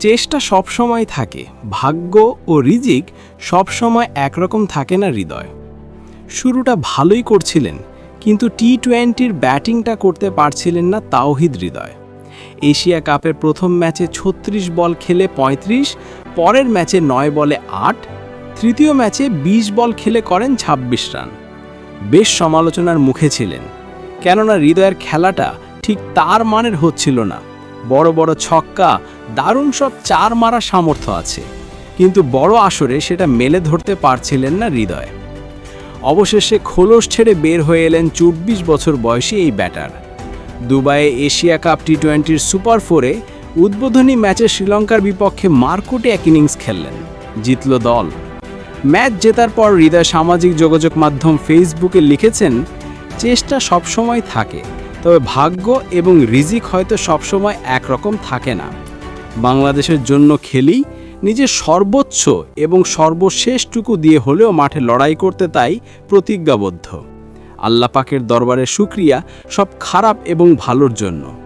চেষ্টা সবসময় থাকে, ভাগ্য ও রিজিক সবসময় একরকম থাকে না হৃদয়। শুরুটা ভালোই করছিলেন, কিন্তু টি টোয়েন্টির ব্যাটিংটা করতে পারছিলেন না তাওহিদ হৃদয়। এশিয়া কাপের প্রথম ম্যাচে ছত্রিশ বল খেলে ৩৫ পরের ম্যাচে নয় বলে আট, তৃতীয় ম্যাচে ২০ বল খেলে করেন ২৬ রান। বেশ সমালোচনার মুখে ছিলেন, কেননা হৃদয়ের খেলাটা ঠিক তার মানের হচ্ছিল না। বড় বড় ছক্কা দারুণ সব চার মারা সামর্থ্য আছে। কিন্তু বড় আসরে সেটা মেলে ধরতে পারছিলেন না হৃদয়। অবশেষে খোলস ছেড়ে বের হয়ে এলেন চব্বিশ বছর বয়সী এই ব্যাটার। দুবাইয়ে এশিয়া কাপ টি টোয়েন্টির সুপার ফোরে উদ্বোধনী ম্যাচে শ্রীলঙ্কার বিপক্ষে মারকুটে এক ইনিংস খেললেন, জিতল দল। ম্যাচ জেতার পর হৃদয় সামাজিক যোগাযোগ মাধ্যম ফেসবুকে লিখেছেন, চেষ্টা সবসময় থাকে, তবে ভাগ্য এবং রিজিক হয়তো সবসময় একরকম থাকে না। বাংলাদেশের জন্য খেলি নিজের সর্বোচ্চ এবং সর্বশেষটুকু দিয়ে হলেও মাঠে লড়াই করতে তাই প্রতিজ্ঞাবদ্ধ। আল্লাপাকের দরবারে শুক্রিয়া, সব খারাপ এবং ভালোর জন্য।